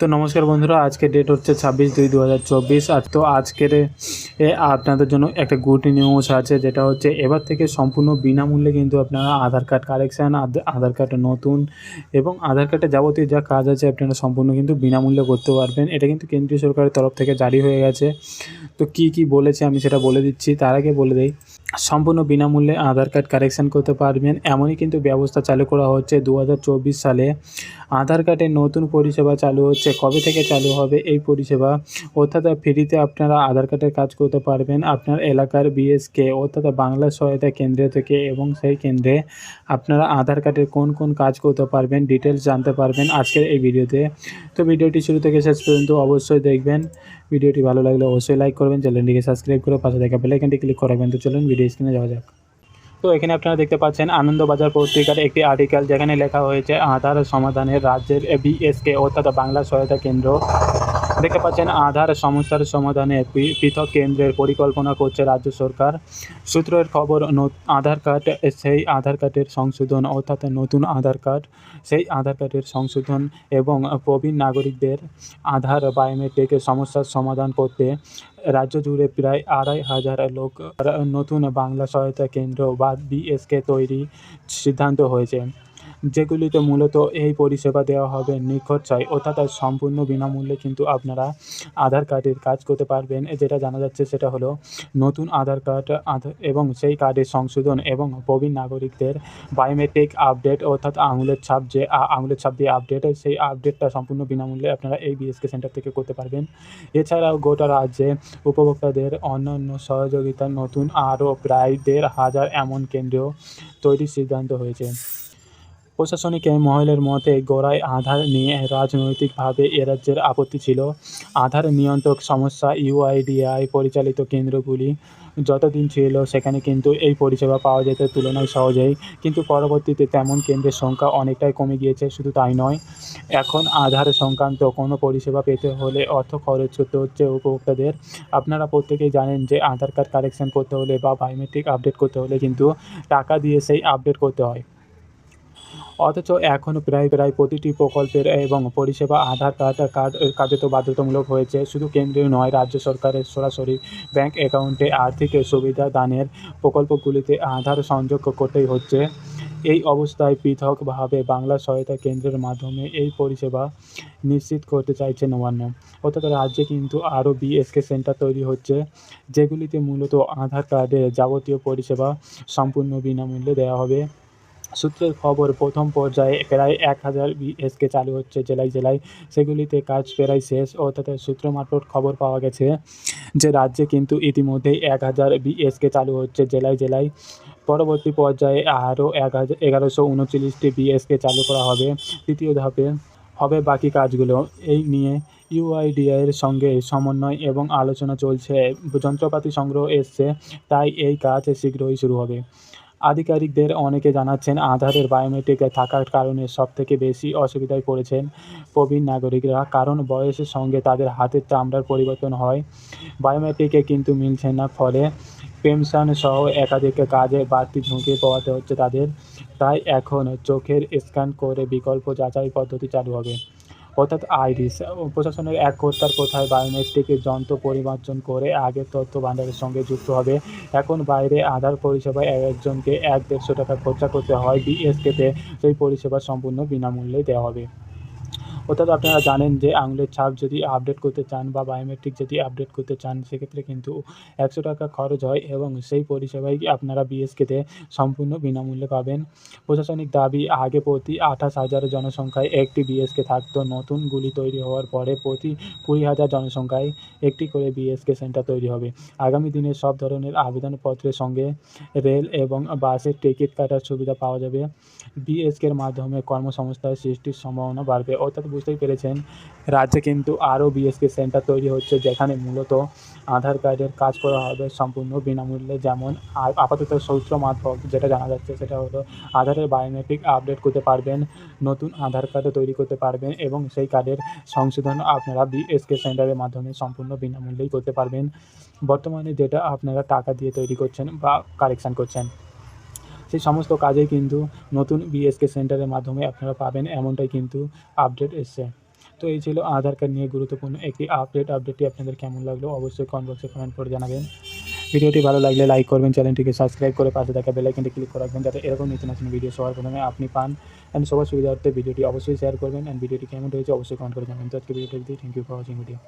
তো নমস্কার বন্ধুরা আজকে ডেট হচ্ছে ছাব্বিশ দুই দু হাজার চব্বিশ। আর তো আজকের আপনাদের জন্য একটা গুড নিউজ আছে, যেটা হচ্ছে এবার থেকে সম্পূর্ণ বিনামূল্যে কিন্তু আপনারা Aadhaar card collection Aadhaar card নতুন এবং আধার কার্ডে যাবতীয় যা কাজ আছে আপনারা সম্পূর্ণ কিন্তু বিনামূল্যে করতে পারবেন। এটা কিন্তু কেন্দ্রীয় সরকারের তরফ থেকে জারি হয়ে গেছে। তো কি কি বলেছে আমি সেটা বলে দিচ্ছি। তার আগে বলে দেই সম্পূর্ণ বিনামূল্যে আধার কার্ড কারেকশান করতে পারবেন। এমনই কিন্তু ব্যবস্থা চালু করা হচ্ছে দু হাজার চব্বিশ সালে। আধার কার্ডের নতুন পরিষেবা চালু হচ্ছে। কবে থেকে চালু হবে এই পরিষেবা? অর্থাৎ ফ্রিতে আপনারা আধার কার্ডের কাজ করতে পারবেন আপনার এলাকার বিএসকে, অর্থাৎ বাংলা সহায়তা কেন্দ্র থেকে এবং সেই কেন্দ্রে আপনারা আধার কার্ডের কোন কোন কাজ করতে পারবেন ডিটেলস জানতে পারবেন আজকের এই ভিডিওতে। তো ভিডিওটি শুরু থেকে শেষ পর্যন্ত অবশ্যই দেখবেন। ভিডিওটি ভালো লাগলে অবশ্যই লাইক করবেন, চ্যানেলটিকে সাবস্ক্রাইব করে পাশে থাকা বেলাইকনটি ক্লিক করে রাখবেন। তো চলুন ভিডিও স্ক্রিনে যাওয়া যাক। তো এখানে আপনারা দেখতে পাচ্ছেন, আনন্দবাজার পত্রিকার একটি আর্টিকেল যেখানে লেখা হয়েছে, আধার সমাধানের রাজ্যের বিএসকে অর্থাৎ বাংলা সহায়তা কেন্দ্র। দেখতে পাচ্ছেন, আধার সমস্যার সমাধানে পৃথক কেন্দ্রের পরিকল্পনা করছে রাজ্য সরকার। সূত্রের খবর আধার কার্ড, সেই আধার কার্ডের সংশোধন, অর্থাৎ নতুন আধার কার্ড, সেই আধার কার্ডের সংশোধন এবং প্রবীণ নাগরিকদের আধার বায়োমেট্রিকের সমস্যার সমাধান করতে রাজ্য জুড়ে প্রায় আড়াই হাজার লোক নতুন বাংলা সহায়তা কেন্দ্র বা বিএসকে তৈরি সিদ্ধান্ত হয়েছে। যেগুলিতে মূলত এই পরিষেবা দেওয়া হবে নিখরচায় অর্থাৎ সম্পূর্ণ বিনামূল্যে কিন্তু আপনারা আধার কার্ডের কাজ করতে পারবেন। যেটা জানা যাচ্ছে সেটা হলো নতুন আধার কার্ড এবং সেই কার্ডের সংশোধন এবং প্রবীণ নাগরিকদের বায়োমেট্রিক আপডেট অর্থাৎ আঙুলের ছাপ যে আঙুলের ছাপ দিয়ে আপডেট সেই আপডেটটা সম্পূর্ণ বিনামূল্যে আপনারা এই বিএসকে সেন্টার থেকে করতে পারবেন। এছাড়াও গোটা রাজ্যে উপভোক্তাদের অন্যান্য সহযোগিতা নতুন আরও প্রায় দেড় হাজার এমন কেন্দ্র তৈরির সিদ্ধান্ত হয়েছে। প্রশাসনিক এই মহলের মতে গোড়ায় আধার নিয়ে রাজনৈতিকভাবে এ রাজ্যের আপত্তি ছিল। আধার নিয়ন্ত্রক সমস্যা ইউআইডিআই পরিচালিত কেন্দ্রগুলি যতদিন ছিল সেখানে কিন্তু এই পরিষেবা পাওয়া যেত তুলনায় সহজেই। কিন্তু পরবর্তীতে তেমন কেন্দ্রের সংখ্যা অনেকটাই কমে গিয়েছে, শুধু তাই নয়, এখন আধার সংক্রান্ত কোনো পরিষেবা পেতে হলে অর্থ খরচ করতে হচ্ছে উপভোক্তাদের। আপনারা প্রত্যেকেই জানেন যে আধার কার্ড কারেকশন করতে হলে বা বায়োমেট্রিক আপডেট করতে হলে কিন্তু টাকা দিয়ে সেই আপডেট করতে হয়। অথচ এখন প্রায় প্রায় প্রতিটি প্রকল্পের এবং পরিষেবা আধার কার্ড কার্ড কার্যত বাধ্যতামূলক হয়েছে। শুধু কেন্দ্রীয় নয়, রাজ্য সরকারের সরাসরি ব্যাংক অ্যাকাউন্টে আর্থিক সুবিধা দানের প্রকল্পগুলিতে আধার সংযোগ করতেই হচ্ছে। এই অবস্থায় পৃথকভাবে বাংলা সহায়তা কেন্দ্রের মাধ্যমে এই পরিষেবা নিশ্চিত করতে চাইছে নবান্ন। অর্থাৎ রাজ্যে কিন্তু আরও বিএসকে সেন্টার তৈরি হচ্ছে, যেগুলিতে মূলত আধার কার্ডের যাবতীয় পরিষেবা সম্পূর্ণ বিনামূল্যে দেওয়া হবে। সূত্রের খবর, প্রথম পর্যায়ে প্রায় এক হাজার বিএসকে চালু হচ্ছে জেলায় জেলায়। সেগুলিতে কাজ প্রায় শেষ অর্থাৎ সূত্র মারফত খবর পাওয়া গেছে যে, রাজ্যে কিন্তু ইতিমধ্যেই এক হাজার বিএসকে চালু হচ্ছে জেলায় জেলায়। পরবর্তী পর্যায়ে আরও এক হাজার এগারোশো উনচল্লিশটি বিএসকে চালু করা হবে। তৃতীয় ধাপে হবে বাকি কাজগুলো। এই নিয়ে ইউআইডিআইয়ের সঙ্গে সমন্বয় এবং আলোচনা চলছে। যন্ত্রপাতি সংগ্রহ এসছে, তাই এই কাজ শীঘ্রই শুরু হবে। আধিকারিকদের অনেকে জানাচ্ছেন আধারের বায়োমেট্রিক থাকার কারণে সবথেকে বেশি অসুবিধায় পড়েছেন প্রবীণ নাগরিকরা, কারণ বয়সের সঙ্গে তাদের হাতের চামড়ার পরিবর্তন হয়। বায়োমেট্রিকে কিন্তু মিলছে না, ফলে পেনশন সহ একাধিক কাজে বাড়তি ঝুঁকি পোহাতে হচ্ছে তাদের। তাই এখন চোখের স্ক্যান করে বিকল্প যাচাই পদ্ধতি চালু হবে। অর্থাৎ আইরিস প্রশাসনের এক কোথায় বায়োমেট্রিকের যন্ত্র পরিমার্জন করে আগের তথ্য ভাণ্ডারের সঙ্গে যুক্ত হবে। এখন বাইরে আধার পরিষেবায় একজনকে এক দেড়শো টাকা খরচা করতে হয়। বিএসকেতে সেই পরিষেবা সম্পূর্ণ বিনামূল্যে দেওয়া হবে। অর্থাৎ আপনারা জানেন যে আঙুলের ছাপ যদি আপডেট করতে চান বা বায়োমেট্রিক যদি আপডেট করতে চান, সেক্ষেত্রে কিন্তু একশো টাকা খরচ হয় এবং সেই পরিষেবাই আপনারা বিএসকেতে সম্পূর্ণ বিনামূল্যে পাবেন। প্রশাসনিক দাবি, আগে প্রতি আঠাশ হাজার জনসংখ্যায় একটি বিএসকে থাকতো। নতুনগুলি তৈরি হওয়ার পরে প্রতি কুড়ি হাজার জনসংখ্যায় একটি করে বিএসকে সেন্টার তৈরি হবে। আগামী দিনে সব ধরনের আবেদনপত্রের সঙ্গে রেল এবং বাসের টিকিট কাটার সুবিধা পাওয়া যাবে। বিএসকের মাধ্যমে কর্মসংস্থান সৃষ্টির সম্ভাবনা বাড়বে। অর্থাৎ বুঝতেই পেরেছেন। রাজ্যে কিন্তু আরও বিএসকে সেন্টার তৈরি হচ্ছে, যেখানে মূলত আধার কার্ডের কাজ করা হবে সম্পূর্ণ বিনামূল্যে। যেমন আপাতত সূত্র মারফত যেটা জানা যাচ্ছে সেটা হলো, আধারের বায়োমেট্রিক আপডেট করতে পারবেন, নতুন আধার কার্ডও তৈরি করতে পারবেন এবং সেই কার্ডের সংশোধন আপনারা বিএসকে সেন্টারের মাধ্যমে সম্পূর্ণ বিনামূল্যেই করতে পারবেন। বর্তমানে যেটা আপনারা টাকা দিয়ে তৈরি করছেন বা কালেকশন করছেন সেই সমস্ত কাজেই কিন্তু নতুন বিএসকে সেন্টারের মাধ্যমে আপনারা পাবেন এমনটাই কিন্তু আপডেট এসছে। তো এই ছিল আধার কার্ড নিয়ে গুরুত্বপূর্ণ একটি আপডেট আপডেটটি আপনাদের কেমন লাগল অবশ্যই কমেন্ট বক্সে কমেন্ট করে জানাবেন। ভিডিওটি ভালো লাগলে লাইক করবেন, চ্যানেলটিকে সাবস্ক্রাইব করে পাশে থাকা বেলাইকনটি ক্লিক করে রাখবেন যাতে এরকম নতুন নতুন ভিডিও সবার প্রথমে আপনি পান। অ্যান্ড সবার সুবিধার্থে ভিডিওটি অবশ্যই শেয়ার করবেন। অ্যান্ড ভিডিওটি কেমন হয়েছে অবশ্যই কমেন্ট করে জানাবেন। তো আজকে ভিডিওটি thank you for watching video